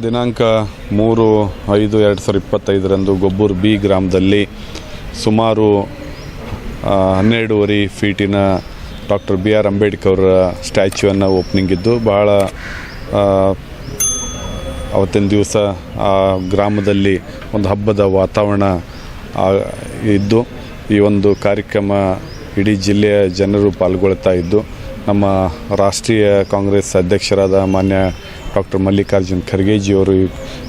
ದಿನಾಂಕ ಮೂರು ಐದು ಎರಡು ಸಾವಿರದ ಇಪ್ಪತ್ತೈದರಂದು ಗೊಬ್ಬೂರು ಬಿ ಗ್ರಾಮದಲ್ಲಿ ಸುಮಾರು ಹನ್ನೆರಡೂವರೆ ಫೀಟಿನ ಡಾಕ್ಟರ್ ಬಿ ಆರ್ ಅಂಬೇಡ್ಕರ್ ಸ್ಟ್ಯಾಚ್ಯೂವನ್ನು ಓಪನಿಂಗ್ ಇದ್ದು ಬಹಳ ಅವತ್ತಿನ ದಿವಸ ಆ ಗ್ರಾಮದಲ್ಲಿ ಒಂದು ಹಬ್ಬದ ವಾತಾವರಣ ಇದ್ದು ಈ ಒಂದು ಕಾರ್ಯಕ್ರಮ ಇಡೀ ಜಿಲ್ಲೆಯ ಜನರು ಪಾಲ್ಗೊಳ್ತಾ ಇದ್ದು ನಮ್ಮ ರಾಷ್ಟ್ರೀಯ ಕಾಂಗ್ರೆಸ್ ಅಧ್ಯಕ್ಷರಾದ ಮಾನ್ಯ ಡಾಕ್ಟರ್ ಮಲ್ಲಿಕಾರ್ಜುನ್ ಖರ್ಗೆಜಿಯವರು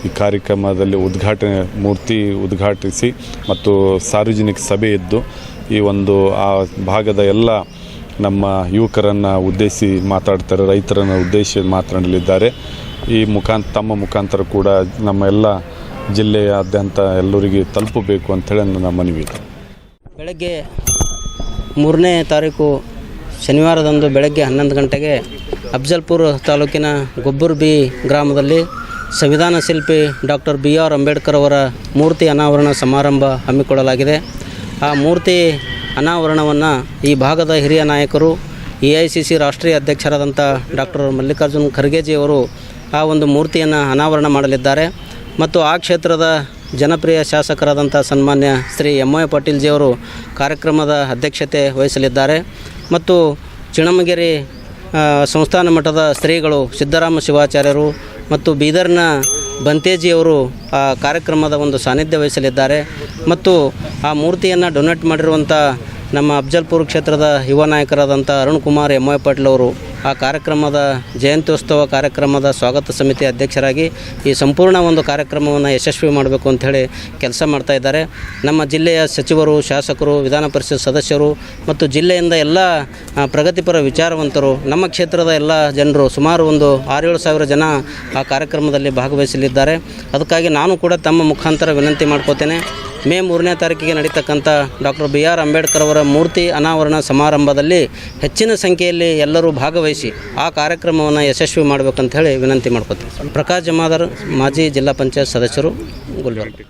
ಈ ಕಾರ್ಯಕ್ರಮದಲ್ಲಿ ಉದ್ಘಾಟನೆ, ಮೂರ್ತಿ ಉದ್ಘಾಟಿಸಿ ಮತ್ತು ಸಾರ್ವಜನಿಕ ಸಭೆ ಇದ್ದು ಈ ಒಂದು ಆ ಭಾಗದ ಎಲ್ಲ ನಮ್ಮ ಯುವಕರನ್ನು ಉದ್ದೇಶಿಸಿ ಮಾತಾಡ್ತಾರೆ, ರೈತರನ್ನು ಉದ್ದೇಶಿಸಿ ಮಾತನಾಡಲಿದ್ದಾರೆ ಈ ಮುಖಾಂತ, ತಮ್ಮ ಮುಖಾಂತರ ಕೂಡ ನಮ್ಮ ಎಲ್ಲ ಜಿಲ್ಲೆಯಾದ್ಯಂತ ಎಲ್ಲರಿಗೆ ತಲುಪಬೇಕು ಅಂಥೇಳಿ ನನ್ನ ಮನವಿ ಇದೆ. ಬೆಳಗ್ಗೆ ಮೂರನೇ ತಾರೀಕು ಶನಿವಾರದಂದು ಬೆಳಗ್ಗೆ ಹನ್ನೊಂದು ಗಂಟೆಗೆ ಅಫ್ಜಲ್ಪುರ ತಾಲೂಕಿನ ಗೊಬ್ಬರ್ ಬಿ ಗ್ರಾಮದಲ್ಲಿ ಸಂವಿಧಾನ ಶಿಲ್ಪಿ ಡಾಕ್ಟರ್ ಬಿ ಆರ್ ಅಂಬೇಡ್ಕರ್ ಅವರ ಮೂರ್ತಿ ಅನಾವರಣ ಸಮಾರಂಭ ಹಮ್ಮಿಕೊಳ್ಳಲಾಗಿದೆ. ಆ ಮೂರ್ತಿ ಅನಾವರಣವನ್ನು ಈ ಭಾಗದ ಹಿರಿಯ ನಾಯಕರು, ಎ ಐ ಸಿ ಸಿ ರಾಷ್ಟ್ರೀಯ ಅಧ್ಯಕ್ಷರಾದಂಥ ಡಾಕ್ಟರ್ ಮಲ್ಲಿಕಾರ್ಜುನ್ ಖರ್ಗೆಜಿಯವರು ಆ ಒಂದು ಮೂರ್ತಿಯನ್ನು ಅನಾವರಣ ಮಾಡಲಿದ್ದಾರೆ. ಮತ್ತು ಆ ಕ್ಷೇತ್ರದ ಜನಪ್ರಿಯ ಶಾಸಕರಾದಂಥ ಸನ್ಮಾನ್ಯ ಶ್ರೀ ಎಂ ವೈ ಪಾಟೀಲ್ಜಿಯವರು ಕಾರ್ಯಕ್ರಮದ ಅಧ್ಯಕ್ಷತೆ ವಹಿಸಲಿದ್ದಾರೆ. ಮತ್ತು ಚಿಣಮಗಿರಿ ಸಂಸ್ಥಾನ ಮಠದ ಶ್ರೀಗಳು ಸಿದ್ದರಾಮ ಶಿವಾಚಾರ್ಯರು ಮತ್ತು ಬೀದರ್ನ ಬಂತೇಜಿಯವರು ಆ ಕಾರ್ಯಕ್ರಮದ ಒಂದು ಸಾನ್ನಿಧ್ಯ ವಹಿಸಲಿದ್ದಾರೆ. ಮತ್ತು ಆ ಮೂರ್ತಿಯನ್ನು ಡೊನೇಟ್ ಮಾಡಿರುವಂಥ ನಮ್ಮ ಅಫ್ಜಲ್ಪುರ ಕ್ಷೇತ್ರದ ಯುವ ನಾಯಕರಾದಂಥ ಅರುಣ್ ಕುಮಾರ್ ಎಂ ಪಾಟೀಲ್ ಅವರು ಆ ಕಾರ್ಯಕ್ರಮದ ಜಯಂತ್ಯೋತ್ಸವ ಕಾರ್ಯಕ್ರಮದ ಸ್ವಾಗತ ಸಮಿತಿ ಅಧ್ಯಕ್ಷರಾಗಿ ಈ ಸಂಪೂರ್ಣ ಒಂದು ಕಾರ್ಯಕ್ರಮವನ್ನು ಯಶಸ್ವಿ ಮಾಡಬೇಕು ಅಂಥೇಳಿ ಕೆಲಸ ಮಾಡ್ತಾ ಇದ್ದಾರೆ. ನಮ್ಮ ಜಿಲ್ಲೆಯ ಸಚಿವರು, ಶಾಸಕರು, ವಿಧಾನ ಪರಿಷತ್ ಸದಸ್ಯರು ಮತ್ತು ಜಿಲ್ಲೆಯಿಂದ ಎಲ್ಲ ಪ್ರಗತಿಪರ ವಿಚಾರವಂತರು, ನಮ್ಮ ಕ್ಷೇತ್ರದ ಎಲ್ಲ ಜನರು, ಸುಮಾರು ಒಂದು ಆರೇಳು ಸಾವಿರ ಜನ ಆ ಕಾರ್ಯಕ್ರಮದಲ್ಲಿ ಭಾಗವಹಿಸಲಿದ್ದಾರೆ. ಅದಕ್ಕಾಗಿ ನಾನು ಕೂಡ ತಮ್ಮ ಮುಖಾಂತರ ವಿನಂತಿ ಮಾಡ್ಕೋತೇನೆ. ಮೇ ಮೂರನೇ ತಾರೀಕಿಗೆ ನಡೀತಕ್ಕಂಥ ಡಾಕ್ಟರ್ ಬಿ ಆರ್ ಅಂಬೇಡ್ಕರ್ ಅವರ ಮೂರ್ತಿ ಅನಾವರಣ ಸಮಾರಂಭದಲ್ಲಿ ಹೆಚ್ಚಿನ ಸಂಖ್ಯೆಯಲ್ಲಿ ಎಲ್ಲರೂ ಭಾಗವಹಿಸಿ ಆ ಕಾರ್ಯಕ್ರಮವನ್ನು ಯಶಸ್ವಿ ಮಾಡಬೇಕಂತ ಹೇಳಿ ವಿನಂತಿ ಮಾಡ್ಕೋತೀವಿ ಪ್ರಕಾಶ್ ಜಮಾದಾರ್, ಮಾಜಿ ಜಿಲ್ಲಾ ಪಂಚಾಯತ್ ಸದಸ್ಯರು, ಗುಲ್ಬರ್ಗ.